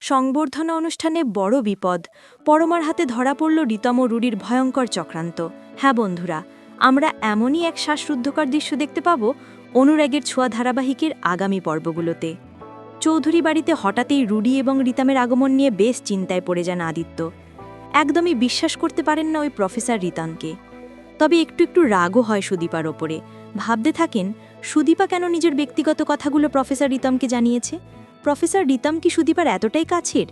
সংবর্ধনা অনুষ্ঠানে বড় বিপদ। পরমার হাতে ধরা পড়ল রীতম ও রুডির ভয়ঙ্কর চক্রান্ত। হ্যাঁ বন্ধুরা, আমরা এমনই এক শ্বাসরুদ্ধকর দৃশ্য দেখতে পাব অনুরাগের ছোঁয়া ধারাবাহিকের আগামী পর্বগুলোতে। চৌধুরী বাড়িতে হঠাৎই রুডি এবং রিতামের আগমন নিয়ে বেশ চিন্তায় পড়ে যান আদিত্য। একদমই বিশ্বাস করতে পারেন না ওই প্রফেসর রিতানকে তবে একটু একটু রাগও হয় সুদীপার ওপরে। ভাবতে থাকেন, সুদীপা কেন নিজের ব্যক্তিগত কথাগুলো প্রফেসর রিতমকে জানিয়েছে? প্রফেসর রিতম কি সুদীপার এতটাই কাছের?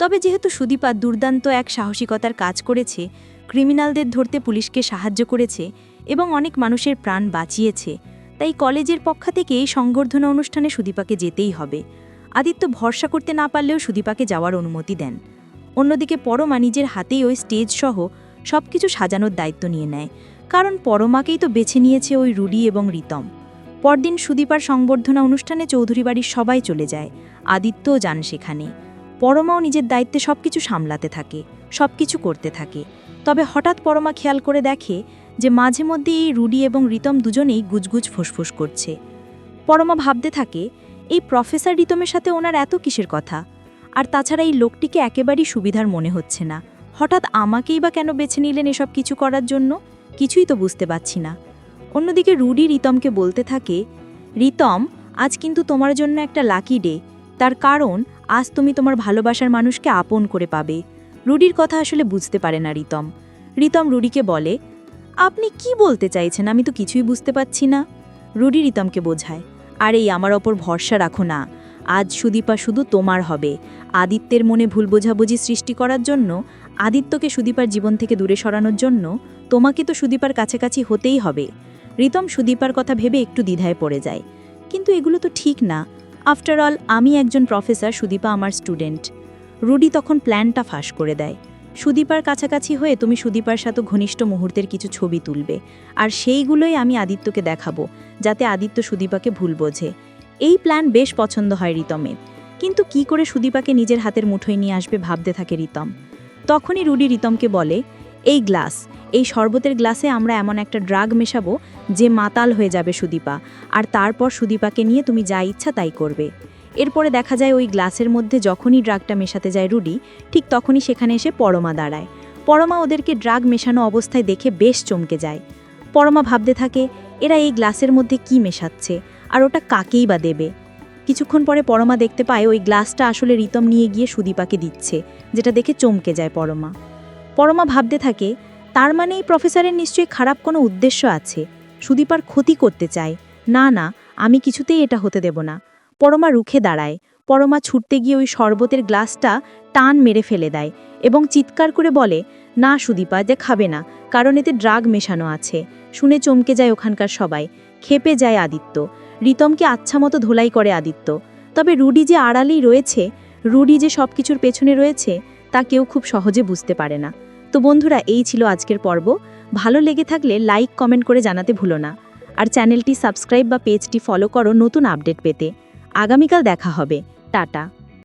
তবে যেহেতু সুদীপা দুর্দান্ত এক সাহসিকতার কাজ করেছে, ক্রিমিনালদের ধরতে পুলিশকে সাহায্য করেছে এবং অনেক মানুষের প্রাণ বাঁচিয়েছে, তাই কলেজের পক্ষ থেকে এই সংবর্ধনা অনুষ্ঠানে সুদীপাকে যেতেই হবে। আদিত্য ভরসা করতে না পারলেও সুদীপাকে যাওয়ার অনুমতি দেন। অন্যদিকে পরমা নিজের হাতেই ওই স্টেজ সহ সব কিছু সাজানোর দায়িত্ব নিয়ে নেয়, কারণ পরমাকেই তো বেছে নিয়েছে ওই রুডি এবং রিতম। পরদিন সুদীপার সংবর্ধনা অনুষ্ঠানে চৌধুরী বাড়ির সবাই চলে যায় আদিত্যও যান সেখানে। পরমাও নিজের দায়িত্বে সব কিছু সামলাতে থাকে সব কিছু করতে থাকে। তবে হঠাৎ পরমা খেয়াল করে দেখে যে মাঝে মধ্যে এই রুডি এবং রিতম দুজনেই গুজগুজ ফুসফুস করছে। পরমা ভাবতে থাকে, এই প্রফেসর রিতমের সাথে ওনার এত কিসের কথা? আর তাছাড়া এই লোকটিকে একেবারেই সুবিধার মনে হচ্ছে না। হঠাৎ আমাকেই বা কেন বেছে নিলেন এসব কিছু করার জন্য? কিছুই তো বুঝতে পারছি না। অন্যদিকে রুডি রিতমকে বলতে থাকে, রিতম, আজ কিন্তু তোমার জন্য একটা লাকি ডে। তার কারণ আজ তুমি তোমার ভালোবাসার মানুষকে আপন করে পাবে। রুডির কথা আসলে বুঝতে পারে না রিতম। রিতম রুডিকে বলে, আপনি কি বলতে চাইছেন? আমি তো কিছুই বুঝতে পারছি না। রুডি রিতমকে বোঝায়, আর এই আমার ওপর ভরসা রাখো না। আজ সুদীপা শুধু তোমার হবে। আদিত্যের মনে ভুল বোঝাবুঝি সৃষ্টি করার জন্য, আদিত্যকে সুদীপার জীবন থেকে দূরে সরানোর জন্য তোমাকে তো সুদীপার কাছাকাছি হতেই হবে। রিতম সুদীপার কথা ভেবে একটু দ্বিধায় পড়ে যায়, কিন্তু এগুলো তো ঠিক না। আফটার অল আমি একজন প্রফেসর সুদীপা আমার স্টুডেন্ট রুডি তখন প্ল্যানটা ফাঁস করে দেয়। সুদীপার কাছাকাছি হয়ে তুমি সুদীপার সাথে ঘনিষ্ঠ মুহূর্তের কিছু ছবি তুলবে। আর সেইগুলোই আমি আদিত্যকে দেখাবো, যাতে আদিত্য সুদীপাকে ভুল বোঝে। এই প্ল্যান বেশ পছন্দ হয় রিতমের। কিন্তু কি করে সুদীপাকে নিজের হাতের মুঠোয় নিয়ে আসবে ভাবতে থাকে রিতম। তখনই রুডি রিতমকে বলে এই গ্লাস। এই শরবতের গ্লাসে আমরা এমন একটা ড্রাগ মেশাবো যে মাতাল হয়ে যাবে সুদীপা। আর তারপর সুদীপাকে নিয়ে তুমি যা ইচ্ছা তাই করবে। এরপরে দেখা যায় ওই গ্লাসের মধ্যে যখনই ড্রাগটা মেশাতে যায় রুডি, ঠিক তখনই সেখানে এসে পরমা দাঁড়ায়। পরমা ওদেরকে ড্রাগ মেশানো অবস্থায় দেখে বেশ চমকে যায়। পরমা ভাবতে থাকে, এরা এই গ্লাসের মধ্যে কি মেশাচ্ছে? আর ওটা কাকেই বা দেবে? কিছুক্ষণ পরে পরমা দেখতে পায় ওই গ্লাসটা আসলে রিতম নিয়ে গিয়ে সুদীপাকে দিচ্ছে, যেটা দেখে চমকে যায় পরমা। পরমা ভাবতে থাকে, তার মানে এই প্রফেসরের নিশ্চয়ই খারাপ কোনো উদ্দেশ্য আছে। সুদীপার ক্ষতি করতে চায়। না না, আমি কিছুতেই এটা হতে দেব না। পরমা রুখে দাঁড়ায়। পরমা ছুটতে গিয়ে ওই শরবতের গ্লাসটা টান মেরে ফেলে দেয় এবং চিৎকার করে বলে, না, সুদীপা যে খাবে না, কারণ এতে ড্রাগ মেশানো আছে। শুনে চমকে যায় ওখানকার সবাই। খেপে যায় আদিত্য। রিতমকে আচ্ছা মতো ধোলাই করে আদিত্য। তবে রুডি যে আড়ালেই রয়েছে, রুডি যে সব কিছুর পেছনে রয়েছে, তা কেউ খুব সহজে বুঝতে পারে না। তো বন্ধুরা, এই ছিল আজকের পর্ব। ভালো লেগে থাকলে লাইক, কমেন্ট করে জানাতে ভুলো না। আর চ্যানেলটি সাবস্ক্রাইব বা পেজটি ফলো করো নতুন আপডেট পেতে। আগামীকাল দেখা হবে। টাটা।